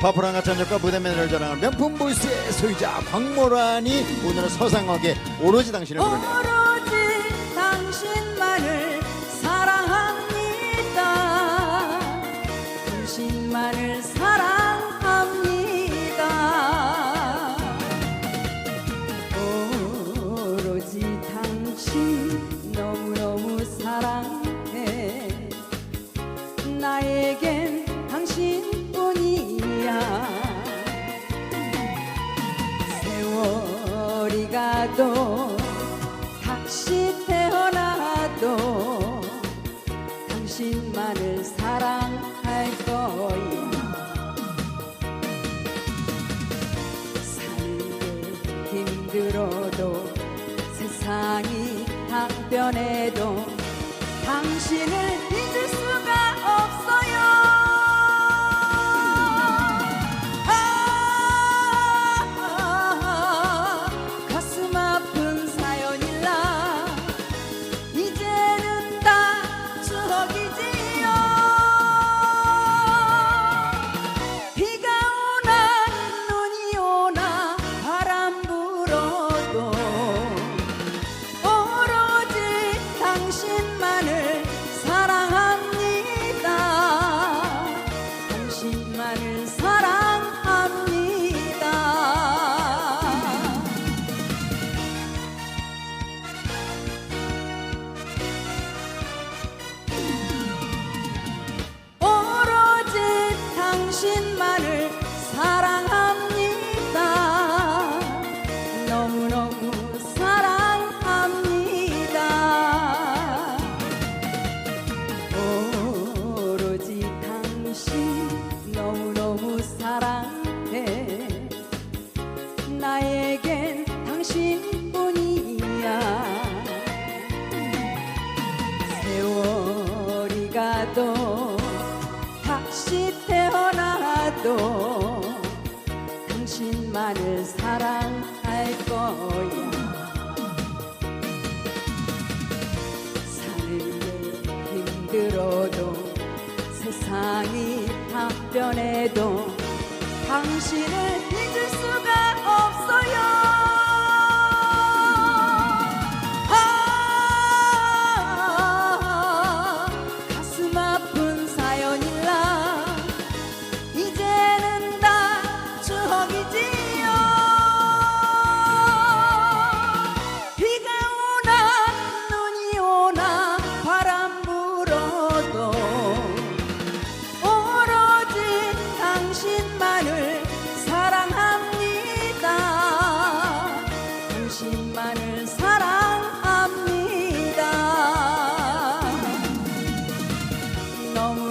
파프랑과 전적과 무대 매너를 자랑하는 명품 보이스의 소유자 박모란이 오늘은 서상하게 오로지 당신을 부르네요 오로지 당신 가도 다시 태어나도 당신만을 사랑할 거야 살기 힘들어도 세상이 다 변해도 당신을 당신만을 사랑 가도 다시 태어나도 당신만을 사랑할 거야. 게 힘들어도 세상이 다 변해도 당신을 잊을 수가 당신만을 사랑합니다. 너무